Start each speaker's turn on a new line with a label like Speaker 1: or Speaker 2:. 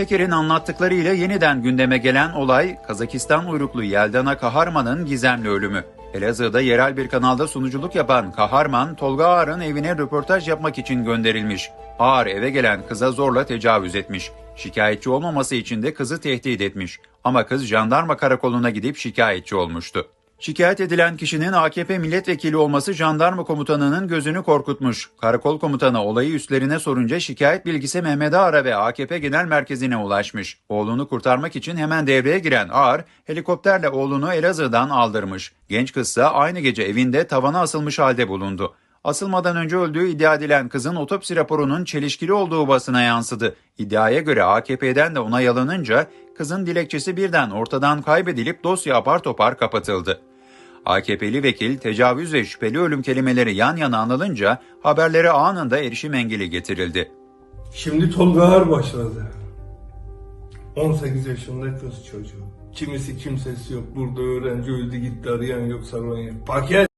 Speaker 1: Peker'in anlattıklarıyla yeniden gündeme gelen olay Kazakistan uyruklu Yeldana Kaharman'ın gizemli ölümü. Elazığ'da yerel bir kanalda sunuculuk yapan Kaharman, Tolga Ağar'ın evine röportaj yapmak için gönderilmiş. Ağar eve gelen kıza zorla tecavüz etmiş. Şikayetçi olmaması için de kızı tehdit etmiş. Ama kız jandarma karakoluna gidip şikayetçi olmuştu. Şikayet edilen kişinin AKP milletvekili olması jandarma komutanının gözünü korkutmuş. Karakol komutanı olayı üstlerine sorunca şikayet bilgisi Mehmet Ağar'a ve AKP Genel Merkezi'ne ulaşmış. Oğlunu kurtarmak için hemen devreye giren Ağar, helikopterle oğlunu Elazığ'dan aldırmış. Genç kızsa aynı gece evinde tavana asılmış halde bulundu. Asılmadan önce öldüğü iddia edilen kızın otopsi raporunun çelişkili olduğu basına yansıdı. İddiaya göre AKP'den de onay alınınca kızın dilekçesi birden ortadan kaybedilip dosya apar topar kapatıldı. AKP'li vekil tecavüz ve şüpheli ölüm kelimeleri yan yana anılınca haberlere anında erişim engeli getirildi.
Speaker 2: Şimdi Tolga Ağar başladı. 18 yaşında kız çocuğu. Kimisi kimsesi yok. Burada öğrenci öldü gitti arayan yok sarılan yok. Paket.